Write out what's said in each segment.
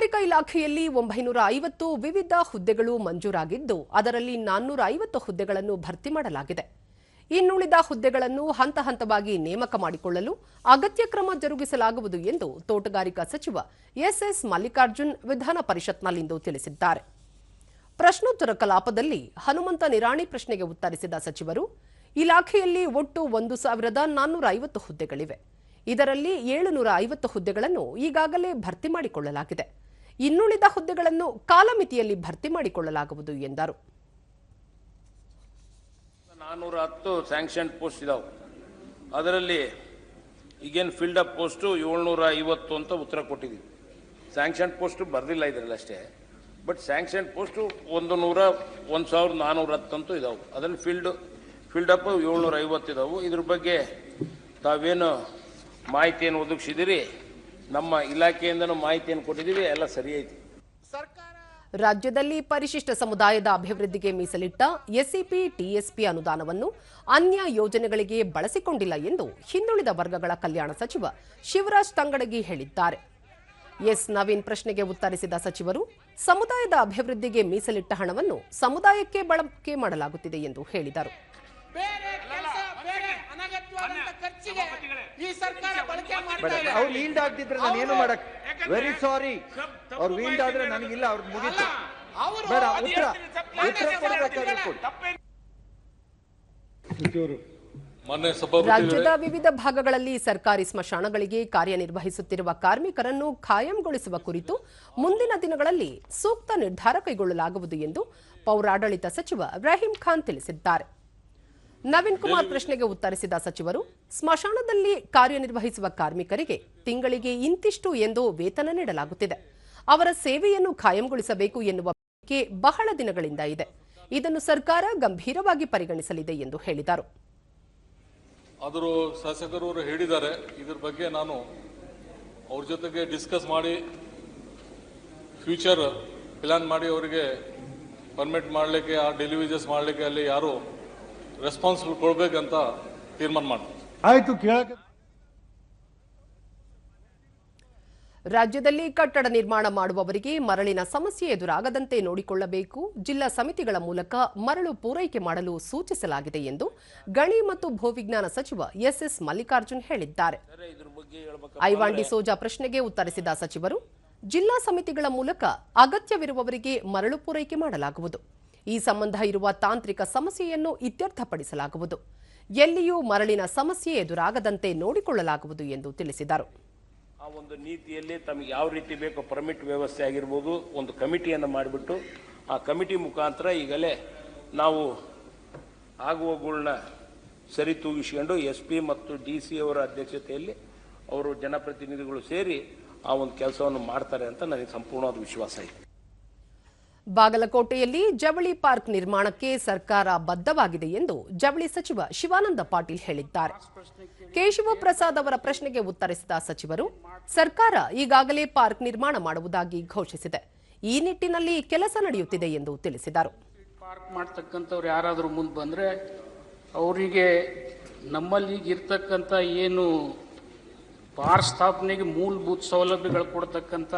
ತೋಟಗಾರಿಕಾ ಇಲಾಖೆಯಲ್ಲಿ ಒಂಬೈನೂರ ಐವತ್ತು ವಿವಿಧ ಹುದ್ದೆಗಳು ಮಂಜೂರಾಗಿದ್ದು, ಅದರಲ್ಲಿ ನಾನ್ನೂರ ಐವತ್ತು ಹುದ್ದೆಗಳನ್ನು ಭರ್ತಿ ಮಾಡಲಾಗಿದೆ. ಇನ್ನುಳಿದ ಹುದ್ದೆಗಳನ್ನು ಹಂತ ಹಂತವಾಗಿ ನೇಮಕ ಮಾಡಿಕೊಳ್ಳಲು ಅಗತ್ಯ ಕ್ರಮ ಜರುಗಿಸಲಾಗುವುದು ಎಂದು ತೋಟಗಾರಿಕಾ ಸಚಿವ ಎಸ್ಎಸ್ ಮಲ್ಲಿಕಾರ್ಜುನ್ ವಿಧಾನ ಪರಿಷತ್ನಲ್ಲಿಂದು ತಿಳಿಸಿದ್ದಾರೆ. ಪ್ರಶ್ನೋತ್ತರ ಕಲಾಪದಲ್ಲಿ ಹನುಮಂತ ನಿರಾಣಿ ಪ್ರಶ್ನೆಗೆ ಉತ್ತರಿಸಿದ ಸಚಿವರು, ಇಲಾಖೆಯಲ್ಲಿ ಒಟ್ಟು ಒಂದು ಸಾವಿರದ ನಾನ್ನೂರ ಐವತ್ತು ಹುದ್ದೆಗಳಿವೆ. ಇದರಲ್ಲಿ ಏಳುನೂರ ಐವತ್ತು ಹುದ್ದೆಗಳನ್ನು ಈಗಾಗಲೇ ಭರ್ತಿ ಮಾಡಿಕೊಳ್ಳಲಾಗಿದೆ. ಇನ್ನುಳಿದ ಹುದ್ದೆಗಳನ್ನು ಕಾಲಮಿತಿಯಲ್ಲಿ ಭರ್ತಿ ಮಾಡಿಕೊಳ್ಳಲಾಗುವುದು ಎಂದರು. ನಾನ್ನೂರ ಹತ್ತು ಸ್ಯಾಂಕ್ಷನ್ ಪೋಸ್ಟ್ ಇದಾವೆ. ಅದರಲ್ಲಿ ಈಗೇನು ಫೀಲ್ಡ್ ಅಪ್ ಪೋಸ್ಟು ಏಳ್ನೂರ ಐವತ್ತು ಅಂತ ಉತ್ತರ ಕೊಟ್ಟಿದ್ದೀವಿ ಸ್ಯಾಂಕ್ಷನ್ ಪೋಸ್ಟು ಬರಲಿಲ್ಲ ಇದರಲ್ಲಿ ಅಷ್ಟೇ. ಬಟ್ ಸ್ಯಾಂಕ್ಷನ್ ಪೋಸ್ಟು ಒಂದು ನೂರ ಒಂದು ಸಾವಿರದ ನಾನ್ನೂರ ಹತ್ತಂತೂ ಇದಾವೆ. ಅದರಲ್ಲಿ ಫೀಲ್ಡ್ ಫೀಲ್ಡ್ ಅಪ್ ಏಳ್ನೂರ ಐವತ್ತು ಇದಾವೆ. ಇದ್ರ ಬಗ್ಗೆ ತಾವೇನು ಮಾಹಿತಿಯನ್ನು ಒದಗಿಸಿದಿರಿ? ನಮ್ಮ ಇಲಾಖೆಯಿಂದನೂ ಮಾಹಿತಿಯನ್ನು ಕೊಟ್ಟಿದ್ದೀವಿ ಎಲ್ಲ ಸರಿ ಐತಿ. ರಾಜ್ಯದಲ್ಲಿ ಪರಿಶಿಷ್ಟ ಸಮುದಾಯದ ಅಭಿವೃದ್ಧಿಗೆ ಮೀಸಲಿಟ್ಟ ಎಸ್ಸಿಪಿ ಟಿಎಸ್ಪಿ ಅನುದಾನವನ್ನು ಅನ್ಯ ಯೋಜನೆಗಳಿಗೆ ಬಳಸಿಕೊಂಡಿಲ್ಲ ಎಂದು ಹಿಂದುಳಿದ ವರ್ಗಗಳ ಕಲ್ಯಾಣ ಸಚಿವ ಶಿವರಾಜ್ ತಂಗಡಗಿ ಹೇಳಿದ್ದಾರೆ. ಎಸ್ ನವೀನ್ ಪ್ರಶ್ನೆಗೆ ಉತ್ತರಿಸಿದ ಸಚಿವರು ಸಮುದಾಯದ ಅಭಿವೃದ್ಧಿಗೆ ಮೀಸಲಿಟ್ಟ ಹಣವನ್ನು ಸಮುದಾಯಕ್ಕೆ ಬಳಕೆ ಮಾಡಲಾಗುತ್ತಿದೆ ಎಂದು ಹೇಳಿದರು. ಖರ್ಚಿಗೆ ಈ ಸರ್ಕಾರ ಬಳಕೆ ಮಾಡ್ತಾ ಇದೆ ಅವ್ರು ವೀಲ್ಡ್ ಆಗ್ತಿದ್ರೆ ನಾನು ಏನು ಮಾಡಕ್ ವೆರಿ ಸಾರಿ ಅವ್ರು ವೀಲ್ಡ್ ಆದ್ರೆ ನನಗಿಲ್ಲ ಅವ್ರ ಮುಗಿತು. ಅವರು ಬೇಡ ಉತ್ತರ ಉತ್ತರ ಕೊಡಬೇಕಾದ್ರೆ ಕೊಡಿ ರಾಜ್ಯದ ವಿವಿಧ ಭಾಗಗಳಲ್ಲಿ ಸರ್ಕಾರಿ ಸ್ಮಶಾನಗಳಿಗೆ ಕಾರ್ಯನಿರ್ವಹಿಸುತ್ತಿರುವ ಕಾರ್ಮಿಕರನ್ನು ಖಾಯಂಗೊಳಿಸುವ ಕುರಿತು ಮುಂದಿನ ದಿನಗಳಲ್ಲಿ ಸೂಕ್ತ ನಿರ್ಧಾರ ಕೈಗೊಳ್ಳಲಾಗುವುದು ಎಂದು ಪೌರಾಡಳಿತ ಸಚಿವ ಇಬ್ರಾಹಿಂ ಖಾನ್ ತಿಳಿಸಿದ್ದಾರೆ. ನವೀನ್ ಕುಮಾರ್ ಪ್ರಶ್ನೆಗೆ ಉತ್ತರಿಸಿದ ಸಚಿವರು ಸ್ಮಶಾನದಲ್ಲಿ ಕಾರ್ಯನಿರ್ವಹಿಸುವ ಕಾರ್ಮಿಕರಿಗೆ ತಿಂಗಳಿಗೆ ಇಂತಿಷ್ಟು ಎಂದು ವೇತನ ನೀಡಲಾಗುತ್ತಿದೆ. ಅವರ ಸೇವೆಯನ್ನು ಖಾಯಂಗೊಳಿಸಬೇಕು ಎನ್ನುವ ಬೇಡಿಕೆ ಬಹಳ ದಿನಗಳಿಂದ ಇದೆ. ಇದನ್ನು ಸರ್ಕಾರ ಗಂಭೀರವಾಗಿ ಪರಿಗಣಿಸಲಿದೆ ಎಂದು ಹೇಳಿದರು. ಆದರೂ ಶಾಸಕರು ಹೇಳಿದ್ದಾರೆ ಇದರ ಬಗ್ಗೆ ನಾನು ಅವ್ರ ಜೊತೆಗೆ ಡಿಸ್ಕಸ್ ಮಾಡಿ ಫ್ಯೂಚರ್ ಪ್ಲಾನ್ ಮಾಡಿ ಅವರಿಗೆ ಪರ್ಮಿಟ್ ಮಾಡಲಿಕ್ಕೆ ಆ ಡೆಲಿವರೀಸ್ ಮಾಡಲಿಕ್ಕೆ ಅಲ್ಲಿ ಯಾರು ರೆಸ್ಪಾನ್ಸಿಬಲ್ ಕೊಡ್ಬೇಕಂತ ತೀರ್ಮಾನ ಮಾಡ್ತೀವಿ ಆಯ್ತು ಕೇಳಕ್ಕೆ. ರಾಜ್ಯದಲ್ಲಿ ಕಟ್ಟಡ ನಿರ್ಮಾಣ ಮಾಡುವವರಿಗೆ ಮರಳಿನ ಸಮಸ್ಯೆ ಎದುರಾಗದಂತೆ ನೋಡಿಕೊಳ್ಳಬೇಕು. ಜಿಲ್ಲಾ ಸಮಿತಿಗಳ ಮೂಲಕ ಮರಳು ಪೂರೈಕೆ ಮಾಡಲು ಸೂಚಿಸಲಾಗಿದೆ ಎಂದು ಗಣಿ ಮತ್ತು ಭೂವಿಜ್ಞಾನ ಸಚಿವ ಎಸ್ಎಸ್ ಮಲ್ಲಿಕಾರ್ಜುನ್ ಹೇಳಿದ್ದಾರೆ. ಐವಾಂಡಿ ಸೋಜಾ ಹೇಳ್ಬೇಕು ಐವಾನ್ ಡಿಸೋಜಾ ಪ್ರಶ್ನೆಗೆ ಉತ್ತರಿಸಿದ ಸಚಿವರು ಜಿಲ್ಲಾ ಸಮಿತಿಗಳ ಮೂಲಕ ಅಗತ್ಯವಿರುವವರಿಗೆ ಮರಳು ಪೂರೈಕೆ ಮಾಡಲಾಗುವುದು. ಈ ಸಂಬಂಧ ಇರುವ ತಾಂತ್ರಿಕ ಸಮಸ್ಯೆಯನ್ನು ಇತ್ಯರ್ಥಪಡಿಸಲಾಗುವುದು. ಎಲ್ಲಿಯೂ ಮರಳಿನ ಸಮಸ್ಯೆ ಎದುರಾಗದಂತೆ ನೋಡಿಕೊಳ್ಳಲಾಗುವುದು ಎಂದು ತಿಳಿಸಿದರು. ಆ ಒಂದು ನೀತಿಯಲ್ಲಿ ತಮಗೆ ಯಾವ ರೀತಿ ಬೇಕೋ ಪರ್ಮಿಟ್ ವ್ಯವಸ್ಥೆ ಆಗಿರ್ಬೋದು ಒಂದು ಕಮಿಟಿಯನ್ನು ಮಾಡಿಬಿಟ್ಟು ಆ ಕಮಿಟಿ ಮುಖಾಂತರ ಈಗಲೇ ನಾವು ಆಗುವಗಳನ್ನ ಸರಿ ತೂಗಿಸ್ಕೊಂಡು ಎಸ್ ಪಿ ಮತ್ತು ಡಿ ಸಿ ಅವರ ಅಧ್ಯಕ್ಷತೆಯಲ್ಲಿ ಅವರು ಜನಪ್ರತಿನಿಧಿಗಳು ಸೇರಿ ಆ ಒಂದು ಕೆಲಸವನ್ನು ಮಾಡ್ತಾರೆ ಅಂತ ನನಗೆ ಸಂಪೂರ್ಣವಾದ ವಿಶ್ವಾಸ ಇದೆ. ಬಾಗಲಕೋಟೆಯಲ್ಲಿ ಜವಳಿ ಪಾರ್ಕ್ ನಿರ್ಮಾಣಕ್ಕೆ ಸರ್ಕಾರ ಬದ್ಧವಾಗಿದೆ ಎಂದು ಜವಳಿ ಸಚಿವ ಶಿವಾನಂದ ಪಾಟೀಲ್ ಹೇಳಿದ್ದಾರೆ. ಕೇಶವ ಪ್ರಸಾದ್ ಅವರ ಪ್ರಶ್ನೆಗೆ ಉತ್ತರಿಸಿದ ಸಚಿವರು, ಸರ್ಕಾರ ಈಗಾಗಲೇ ಪಾರ್ಕ್ ನಿರ್ಮಾಣ ಮಾಡುವುದಾಗಿ ಘೋಷಿಸಿದೆ. ಈ ನಿಟ್ಟಿನಲ್ಲಿ ಕೆಲಸ ನಡೆಯುತ್ತಿದೆ ಎಂದು ತಿಳಿಸಿದರು. ಪಾರ್ಕ್ ಮಾಡ್ತಕ್ಕಂಥವ್ರು ಯಾರಾದರೂ ಮುಂದೆ ಬಂದರೆ ಅವರಿಗೆ ನಮ್ಮಲ್ಲಿ ಏನು ಪಾರ್ಕ್ ಸ್ಥಾಪನೆಗೆ ಮೂಲಭೂತ ಸೌಲಭ್ಯಗಳು ಕೊಡ್ತಕ್ಕಂಥ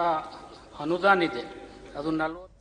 ಅನುದಾನ ಇದೆ. ಅದು ನಲ್ವತ್ತು